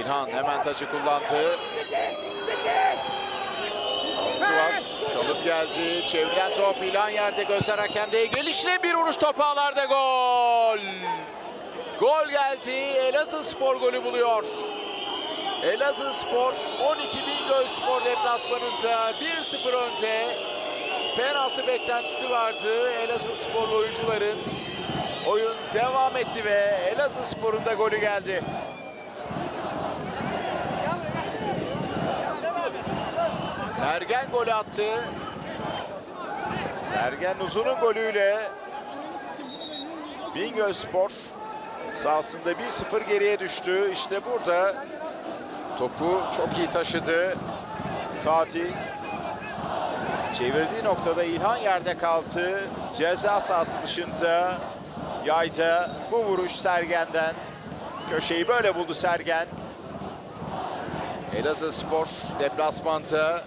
İlhan hemen taçı kullandı. Baskı var. Çalıp geldi. Çevrilen top İlhan yerde gözler hakemde. Gelişle bir vuruş top ağlarda gol. Gol geldi. Elazığ Spor golü buluyor. Elazığ Spor 12 Bingöl Spor deplasmanında 1-0 önde. Penaltı beklentisi vardı Elazığ Sporlu oyuncuların. Oyun devam etti ve Elazığ Spor'un da golü geldi. Sergen golü attı. Sergen Uzun'un golüyle Bingöl Spor sahasında 1-0 geriye düştü. İşte burada topu çok iyi taşıdı Fatih. Çevirdiği noktada İlhan yerde kaldı. Ceza sahası dışında yayda bu vuruş Sergen'den. Köşeyi böyle buldu Sergen. Elazığ Spor deplasmanda